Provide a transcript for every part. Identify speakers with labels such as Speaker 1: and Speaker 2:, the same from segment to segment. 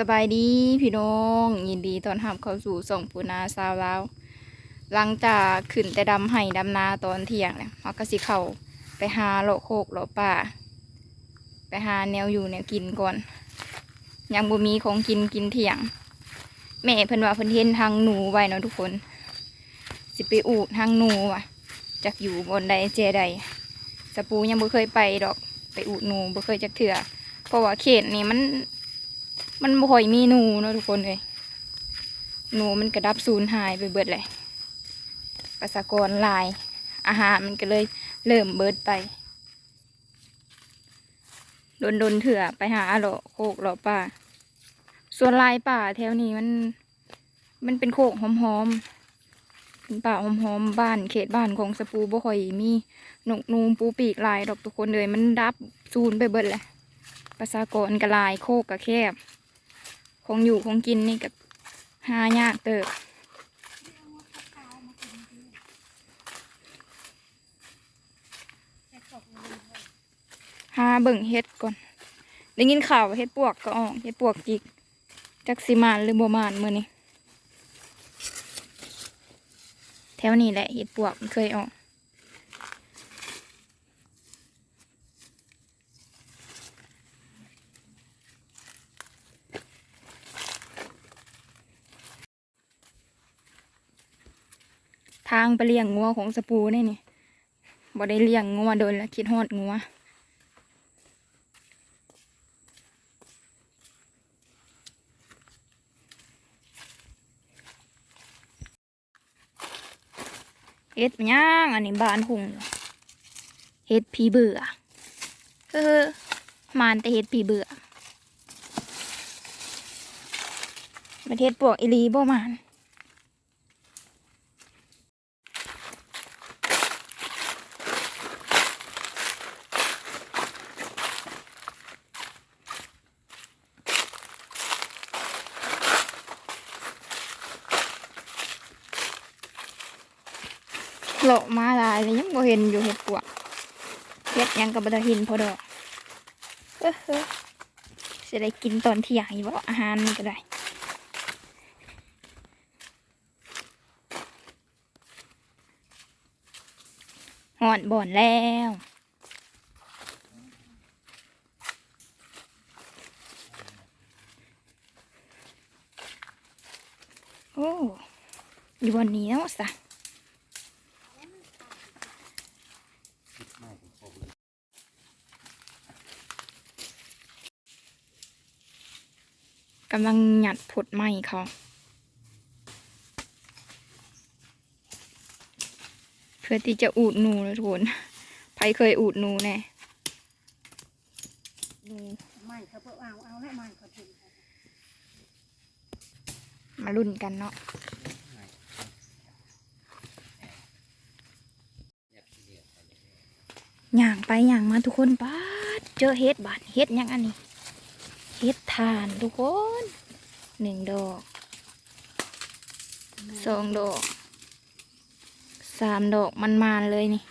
Speaker 1: สบายดีพี่น้อง ยินดีต้อนรับเข้าสู่ส่งปูนาซาวแลาวหลังจากขึ้นแต่ดำไห้ดำนาตอนเที่ยงเนี่ยเราก็สิเข้าไปหาเลโคกเลาะป่า ไปหาแนวอยู่แนวกินก่อน ยังบ่มีของกินกินเที่ยง แม่เพิ่นว่าเพิ่นเห็นทางหนูไว้เนาะทุกคน สิไปอูดทางหนูว่ะจากอยู่บนใดเจใดสปูยังบ่เคยไปดอกไปอูดหนูบ่เคยจักเถื่อเพราะว่าเขตนี้มัน มันบ่ค่อยมีหนูเนาะทุกคนเลยหนูมันกระดับสูญหายไปเบิดเลยประชากรลาย อาหารมันก็เลยเริ่มเบิดไปโดนโดนเถื่อไปหาเลาะโคกเลาะป่า ส่วนลายป่าแถวนี้มัน มันเป็นโคกหอมๆเป็นป่าหอมๆบ้านเขตบ้านของสปูบ่ค่อยมีนกนูมปูปีกลายดอกทุกคนเลยมันดับสูญไปเบิดเลยประชากรกระลายโคกกระแคบ คงอยู่คงกินนี่กับหายากเติบหาเบิ่งเฮ็ดก่อน ได้ยินข่าวเฮ็ดปวกก็ออกเฮ็ดปวกจิก จักสิมานหรือบ่มานมื้อนี้ แถวนี้แหละเฮ็ดปวกมันเคยออก ทางไปเลี้ยงงัวของสปูนี่นี่บ่ได้เลี้ยงงัวโดนแล้วคิดฮอดงัวเฮ็ดหยังอันนี้บานหุงเฮ็ดผีเบื่อเออมานแต่เฮ็ดผีเบื่อประเทศปวกอีหลีบ่มาน โลาะมาลายเลยยังบ่เห็นอยู่เห็ดปวกเห็ดยังกับบ่ได้เห็นพอดอกเออเออสิได้กินตอนเที่ยงอีบ่อาหารนี่ก็ได้หอนบ่อนแล้วโอ้อยู่บนนี้แล้วสะ กำลังหยัดผดไหมเขาเพื่อที่จะอูดหนูนะทุกคนใครเคยอูดหนูแน่
Speaker 2: ดูไม่เขาเพิ่งเอาเอาแล้วไม่เขาถึง
Speaker 1: มารุ่นกันเนาะย่างไปย่างมาทุกคนป้าดเจอเฮ็ดบาดเฮ็ดยังอันนี้ ฮ็ดทานทุกคนหนึ่งดอกสองดอกสามดอกมันมาเลยนี่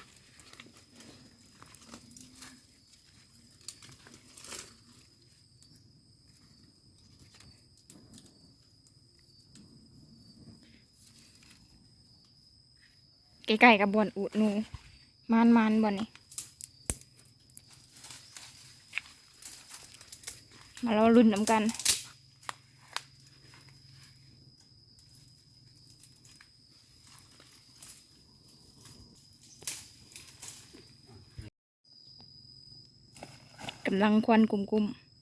Speaker 1: ใกล้ๆกับบอนอูดนูมานมานบอนนี่ มาเราลุ้นน้ำกัน กำลังควันกลุ่มๆ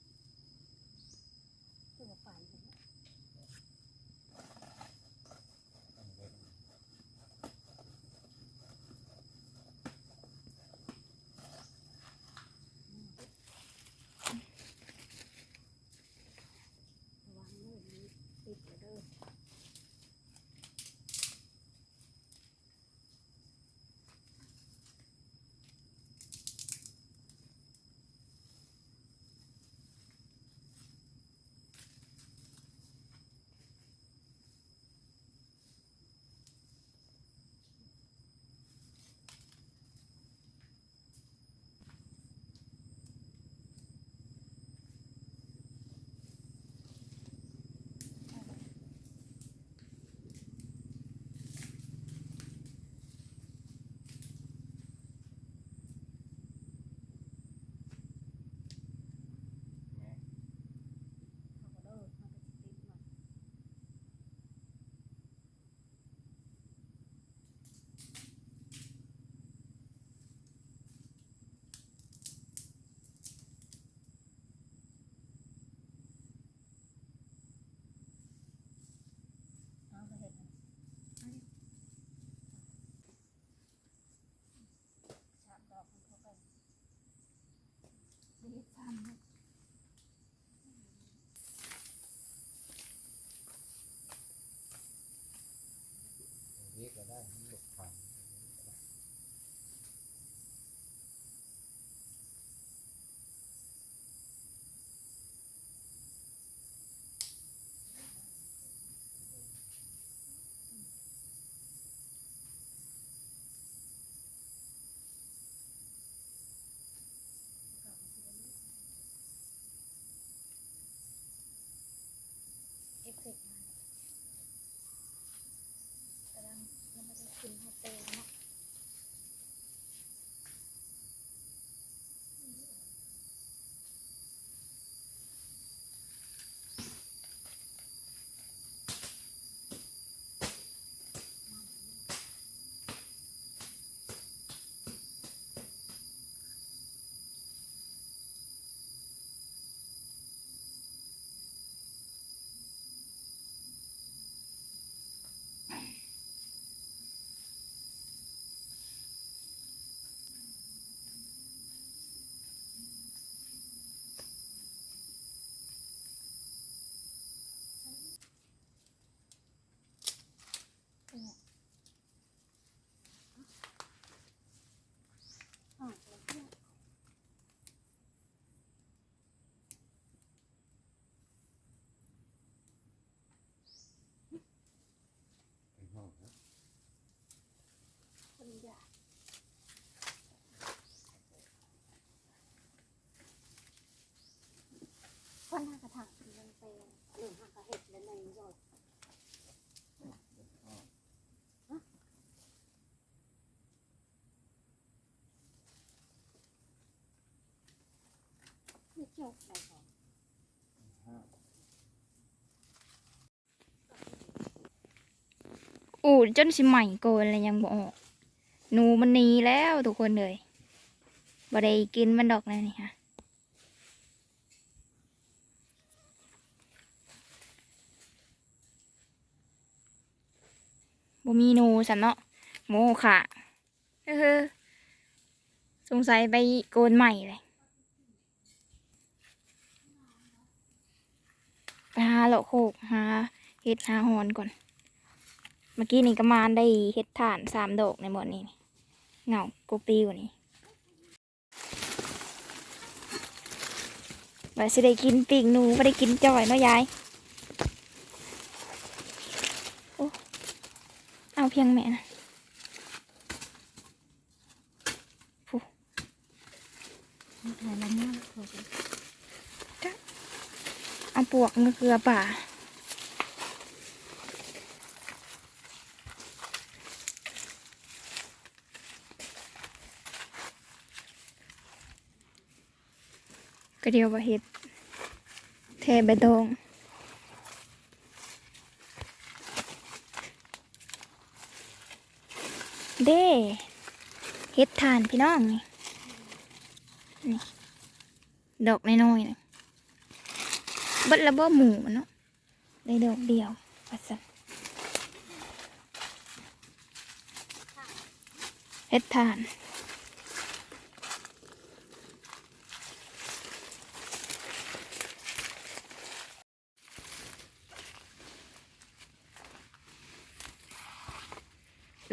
Speaker 2: Mm-hmm. จกใส่ของ
Speaker 1: อูดจนสิใหม่โกนเลยยังบออกหนูมันหนีแล้วทุกคนเลยบ่ได้กินมันดอกนะนี่ค่ะบ่มีหนูสันเนาะโมค่ะเออสงสัยไปโกนใหม่เลย ไปหาเลาะโคกหาเห็ดหาหอนก่อน เมื่อกี้นี่ก็มาได้เห็ดถ่านสามดอกในหมดนี้เหงากูปีกว่านี้ว่าสิได้กินปีกหนูไม่ได้กินจ่อยเนาะยายโอ้เอาเพียงแม่นะ
Speaker 2: ถ่ายแล้วเนี่ยโอเค
Speaker 1: เกเงเกลือป่าก็เดียวว่าเห็ดแทใบตองเด้เฮ็ดทานพี่น้องนี่นี่ดอกน้อยๆ บัดละบ่หมูเนาะได้ดอกเดียวว่าซั่นเฮ็ดทาน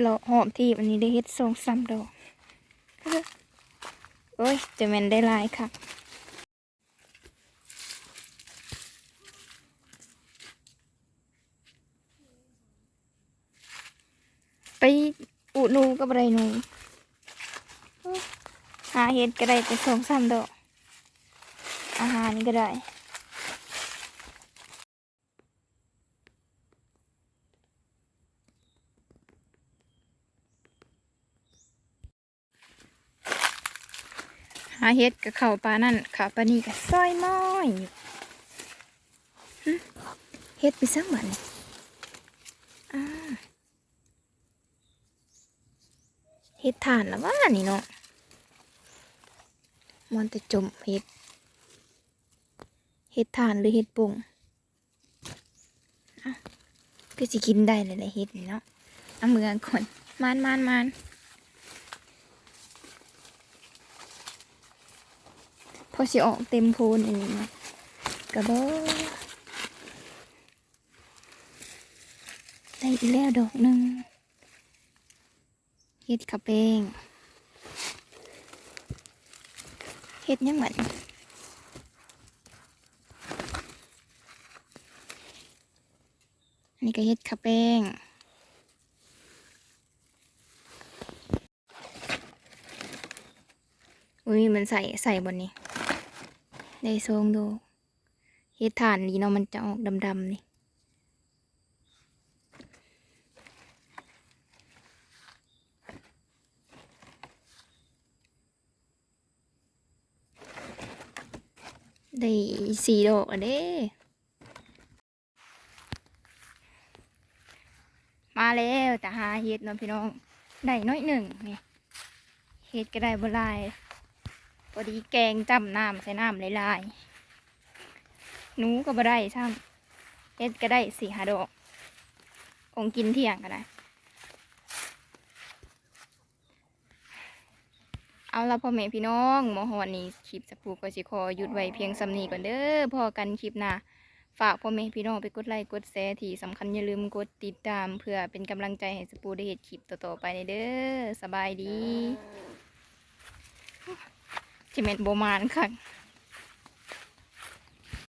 Speaker 1: เลาหอมที่วันนี้ได้เฮ็ดสองสามดอกโอ้ยจะแมนได้ลายค่ะ ไปอุดหนู กับไรหนูหาเห็ดก็ได้แต่สองสามดอก อาหารก็ได้หาเห็ดกับเข่าปลานั่นขาปลานี่กับซอยม้อยเห็ดไปสักบันอ่า เห็ดถ่านแล้วว่านี่เนาะมันจะจมเห็ดเห็ดถ่านหรือเห็ดปุ่งอะก็จะกินได้เลยแหละเห็ดนี่เนาะเอามือก่อนมานมานมานพอสิออกเต็มโพนอันนี้นะกระบอกได้อีกแล้วดอกหนึ่ง เฮ็ดขับเองเฮ็ดยังเหมือนอันนี้ก็เฮ็ดขับเองอุ้ยมันใส่ใส่บนนี้ ได้ทรงดูเฮ็ดฐานนี้เนาะมันจะออกดำๆนี่ ได้สี่ดอกอะเด้ มาแล้วแต่หาเฮ็ดเนาะพี่น้อง ได้น้อยหนึ่งนี่เฮ็ดก็ได้บ่หลายพอดีแกงจำน้ำใส่น้ำหลายๆหนูก็บ่ได้ซ้ำเอ็ดก็ได้สี่ห้าดอกคงกินเที่ยงก็ได้ เอาละพ่อแม่พี่น้องหมอหอนนี้คลิปสักครู่ก็สิขอหยุดไว้เพียงสำนีก่อนเด้อพอกันคลิปหน้าฝากพ่อแม่พี่น้องไปกดไลค์กดแชร์ที่สำคัญอย่าลืมกดติดตาม เพื่อเป็นกำลังใจให้สปูได้เห็นคลิปต่อๆไปเด้อสบายดีจิเม็ดโบมานค่ะ